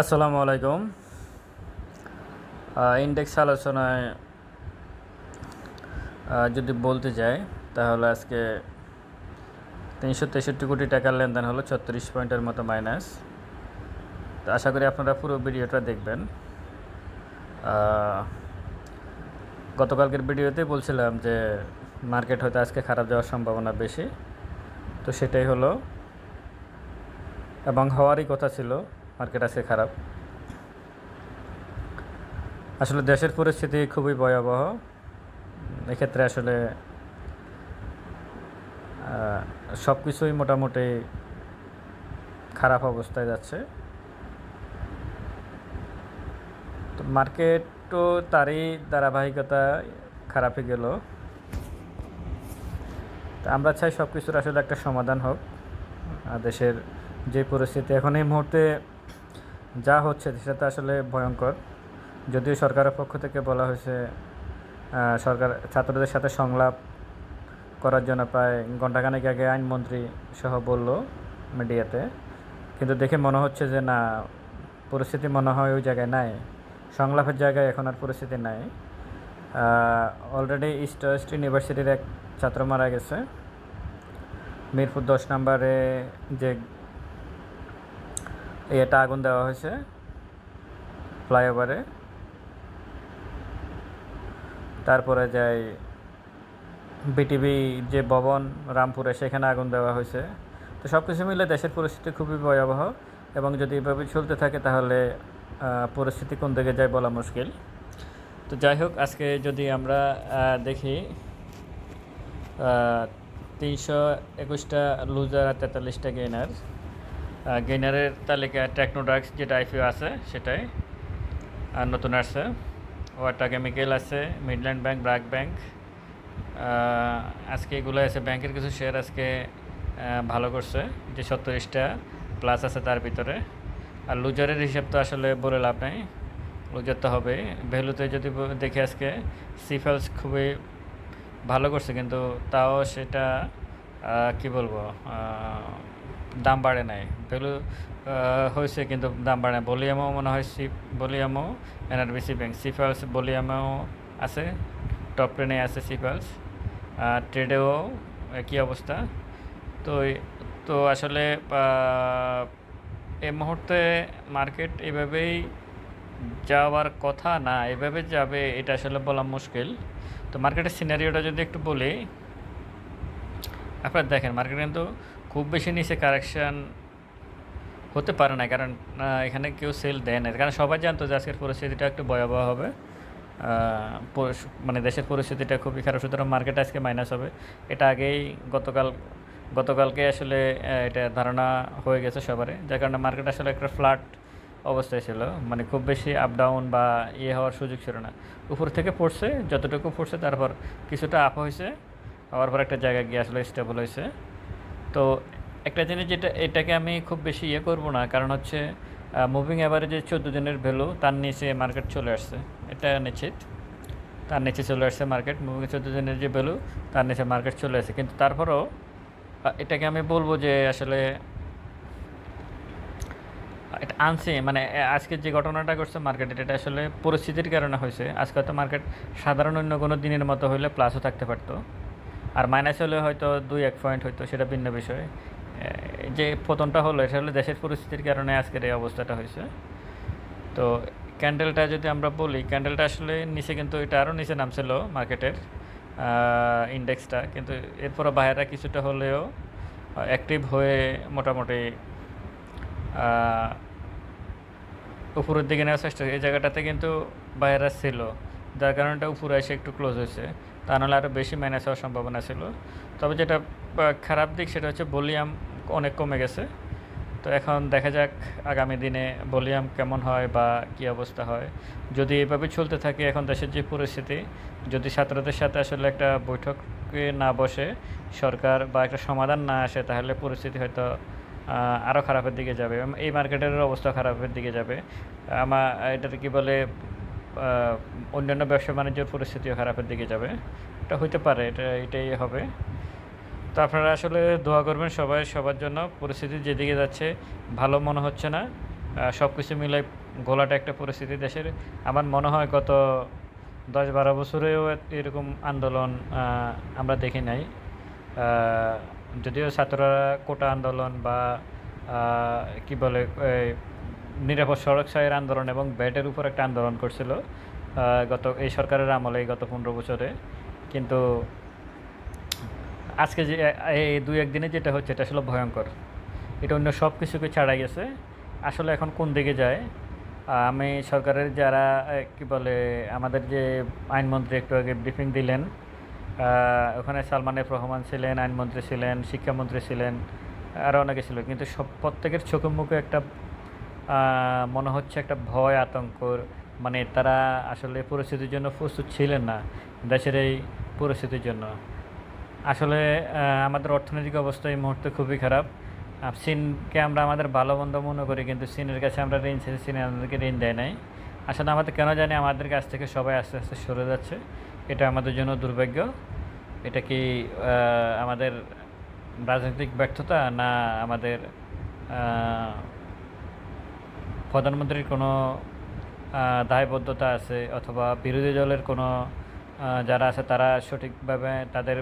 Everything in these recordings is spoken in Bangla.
আসসালামু আলাইকুম। ইন্ডেক্স আলোচনায় যদি বলতে যাই, তাহলে আজকে তিনশো তেষট্টি কোটি টাকার লেনদেন হলো ছত্রিশ পয়েন্টের মতো মাইনাস তো আশা করি আপনারা পুরো ভিডিওটা দেখবেন। গতকালকের ভিডিওতে বলছিলাম যে মার্কেট হয়তো আজকে খারাপ যাওয়ার সম্ভাবনা বেশি। তো সেটাই হলো, এবং হওয়ারই কথা ছিল মার্কেট আছে খারাপ। আসলে দেশের পরিস্থিতি খুবই ভয়াবহ। এক্ষেত্রে আসলে সব কিছুই মোটামুটি খারাপ অবস্থায় যাচ্ছে। তো মার্কেটও তারই ধারাবাহিকতা খারাপই গেল। আমরা চাই সব কিছুর আসলে একটা সমাধান হোক। দেশের যে পরিস্থিতি, এখন এই মুহূর্তে যা হচ্ছে সেটা তো আসলে ভয়ঙ্কর। যদিও সরকারের পক্ষ থেকে বলা হয়েছে সরকার, ছাত্রদের সাথে সংলাপ করার জন্য প্রায় ঘণ্টাখানেক আগে আইনমন্ত্রী সহ বলল মিডিয়াতে। কিন্তু দেখে মনে হচ্ছে যে না, পরিস্থিতি মনে হয় ওই জায়গায় নাই। সংলাপের জায়গায় এখন আর পরিস্থিতি নাই। অলরেডি ইস্ট ওয়েস্ট ইউনিভার্সিটির এক ছাত্র মারা গেছে। মিরপুর দশ নম্বরে যে এটা আগুন দেওয়া হয়েছে ফ্লাইওভারে। তারপরে যাই বিটিভি যে ভবন রামপুরে, সেখানে আগুন দেওয়া হয়েছে। তো সব কিছু মিলে দেশের পরিস্থিতি খুবই ভয়াবহ এবং যদি এভাবে চলতে থাকে তাহলে পরিস্থিতি কোন দিকে যায় বলা মুশকিল। তো যাই হোক, আজকে যদি আমরা দেখি তিনশো একুশটা লুজার আর তেতাল্লিশটা গেইনার। গেইনারের তালিকায় টেকনোডাক্স যেটা আইপিও আছে, সেটাই। আর নতুন আসছে। ওয়াটা কেমিক্যাল আছে মিডল্যান্ড ব্যাংক ব্র্যাক ব্যাংক আজকে এগুলো আছে, ব্যাংকের কিছু শেয়ার আজকে ভালো করছে, যে সত্তরিশটা প্লাস আছে তার ভিতরে। আর লুজারের হিসাব তো আসলে বলে লাভ নাই। লুজার তো হবে ভ্যালুতে যদি দেখি আজকে সিফেলস খুবই ভালো করছে, কিন্তু তাও সেটা কি বলব দাম বাড়ে নাই। ভ্যালু হয়েছে কিন্তু দাম বাড়ে নাই। বলিয়ামও মনে হয় সি বলিয়ামও এনআরবিসি ব্যাংক। সিফালস বলিয়ামও আছে, টপ টেনে আছে সিফালস। ট্রেডেও একই অবস্থা। তো তো আসলে এই মুহূর্তে মার্কেট এভাবেই যাওয়ার কথা না, এভাবে যাবে এটা আসলে বলা মুশকিল। তো মার্কেটের সিনারিওটা যদি একটু বলি, আপনারা দেখেন, মার্কেট কিন্তু খুব বেশি নিচে কারেকশান হতে পারে না, কারণ এখানে কেউ সেল দেয় না। কারণ সবাই জানতো যে আজকের পরিস্থিতিটা একটু ভয়াবহ হবে। মানে দেশের পরিস্থিতিটা খুবই খারাপ, সুতরাং মার্কেট আজকে মাইনাস হবে। এটা আগেই গতকাল, গতকালকে আসলে এটা ধারণা হয়ে গেছে সবারই। যার কারণে মার্কেট আসলে একটা ফ্ল্যাট অবস্থায় ছিল। মানে খুব বেশি আপ ডাউন বা ইয়ে হওয়ার সুযোগ ছিল না। উপর থেকে পড়ছে, যতটুকু পড়ছে তারপর কিছুটা আপ হয়েছে। হওয়ার পর একটা জায়গায় গিয়ে আসলে স্টেবল হয়েছে। তো একটা জিনিস যেটা, এটাকে আমি খুব বেশি ইয়ে করব না, কারণ হচ্ছে মুভিং অ্যাভারেজে চোদ্দ দিনের ভ্যালু, তার নিচে মার্কেট চলে আসছে। এটা নিশ্চিত। তার নিচে চলে আসছে মার্কেট মুভিং চোদ্দ দিনের যে ভ্যালু, তার নিচে মার্কেট চলে আসছে। কিন্তু তারপরেও এটাকে আমি বলব যে আসলে, এটা আনছে মানে এ- আজকে যে ঘটনাটা ঘটছে মার্কেটে এটা আসলে পরিস্থিতির কারণে হয়েছে। আজকে হয়তো মার্কেট সাধারণ অন্য কোনো দিনের মতো হলে প্লাসও থাকতে পারতো। আর মাইনাস হলে হয়তো দুই, এক পয়েন্ট হয়তো সেটা ভিন্ন বিষয়। যে পতনটা হলো, এটা হলো দেশের পরিস্থিতির কারণে আজকের এই অবস্থাটা হয়েছে। তো ক্যান্ডেলটা যদি আমরা বলি ক্যান্ডেলটা আসলে নিচে কিন্তু এটা আরও নিচে নামছিল মার্কেটের ইন্ডেক্সটা কিন্তু এরপরে বাইরেরা কিছুটা হলেও অ্যাক্টিভ হয়ে মোটামুটি উপরের দিকে নেওয়ার চেষ্টা এই জায়গাটাতে কিন্তু বাইরে ছিল। যার কারণে এটা উপরে এসে একটু ক্লোজ হয়েছে। তা নাহলে আরও বেশি মাইনাস হওয়ার সম্ভাবনা ছিল। তবে যেটা খারাপ দিক সেটা হচ্ছে ভলিউম অনেক কমে গেছে। তো এখন দেখা যাক আগামী দিনে ভলিউম কেমন হয় বা কী অবস্থা হয়। যদি এভাবে চলতে থাকে এখন দেশের যে পরিস্থিতি, যদি ছাত্রদের সাথে আসলে একটা বৈঠকে না বসে সরকার বা একটা সমাধান না আসে, তাহলে পরিস্থিতি হয়তো আরও খারাপের দিকে যাবে। এই মার্কেটের অবস্থা খারাপের দিকে যাবে। আমার এটাতে কি বলে অন্যান্য ব্যবসা বাণিজ্যের পরিস্থিতিও খারাপের দিকে যাবে। এটা হইতে পারে, এটা, এটাই হবে। তো আপনারা আসলে দোয়া করবেন সবাই, সবার জন্য। পরিস্থিতি যেদিকে যাচ্ছে, ভালো মনে হচ্ছে না। সব কিছু মিলে গোলাটা একটা পরিস্থিতি দেশের। আমার মনে হয় গত দশ বারো বছরেও এরকম আন্দোলন আমরা দেখি নাই। যদিও ছাত্ররা কোটা আন্দোলন বা কি বলে নিরাপদ সড়ক সাহের আন্দোলন এবং ব্যাটের উপর একটা আন্দোলন করছিল গত, এই সরকারের আমলে গত পনেরো বছরে। কিন্তু আজকে যে এই দুই একদিনে যেটা হচ্ছে, এটা আসলে ভয়ঙ্কর। এটা অন্য সব কিছুকে ছাড়াই গেছে। আসলে এখন কোন দিকে যায়? আমি সরকারের যারা কি বলে, আমাদের যে আইনমন্ত্রী একটু আগে ব্রিফিং দিলেন ওখানে সালমান এফ রহমান ছিলেন, আইনমন্ত্রী ছিলেন, শিক্ষামন্ত্রী ছিলেন আরও অনেকে ছিল। কিন্তু সব, প্রত্যেকের চোখে মুখে একটা মনে হচ্ছে একটা ভয়, আতঙ্কর। মানে তারা আসলে পরিস্থিতির জন্য প্রস্তুত ছিলেন না দেশের এই পরিস্থিতির জন্য। আসলে আমাদের অর্থনৈতিক অবস্থা এই মুহূর্তে খুবই খারাপ। চীনকে আমরা আমাদের ভালো মন্দ মনে করি, কিন্তু চীনের কাছে আমরা ঋণ ছেড়ে চীন আমাদেরকে ঋণ দেয় নাই। আসলে আমাদের কেন জানি আমাদের কাছ থেকে সবাই আস্তে আস্তে সরে যাচ্ছে। এটা আমাদের জন্য দুর্ভাগ্য। এটা কি আমাদের রাজনৈতিক ব্যর্থতা না আমাদের প্রধানমন্ত্রীর কোনো দায়বদ্ধতা আছে অথবা বিরোধী দলের কোনো যারা আছে তারা সঠিকভাবে তাদের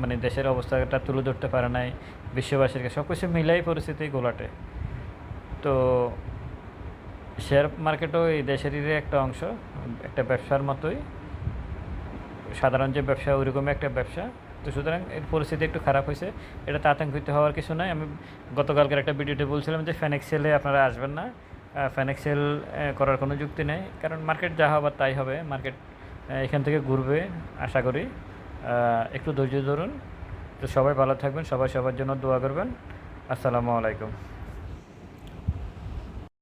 মানে দেশের অবস্থাটা তুলে ধরতে পারে নাই বিশ্ববাসীর কাছে সব কিছু মিলাই পরিস্থিতি গোলাটে। তো শেয়ার মার্কেটও এই দেশেরই একটা অংশ, একটা ব্যবসার মতোই। সাধারণ যে ব্যবসা ওইরকমই একটা ব্যবসা। তো সুতরাং এর পরিস্থিতি একটু খারাপ হয়েছে। এটা আতঙ্কিত হওয়ার কিছু নাই। আমি গতকালকের একটা ভিডিওতে বলছিলাম যে ফ্যানেক্সেলে আপনারা আসবেন না। ফ্যানেক্সেল করার কোনো যুক্তি নেই। কারণ মার্কেট যা হবার তাই হবে। মার্কেট এখান থেকে ঘুরবে, আশা করি। একটু ধৈর্য ধরুন। তো সবাই ভালো থাকবেন, সবাই সবার জন্য দোয়া করবেন। আসসালামু আলাইকুম।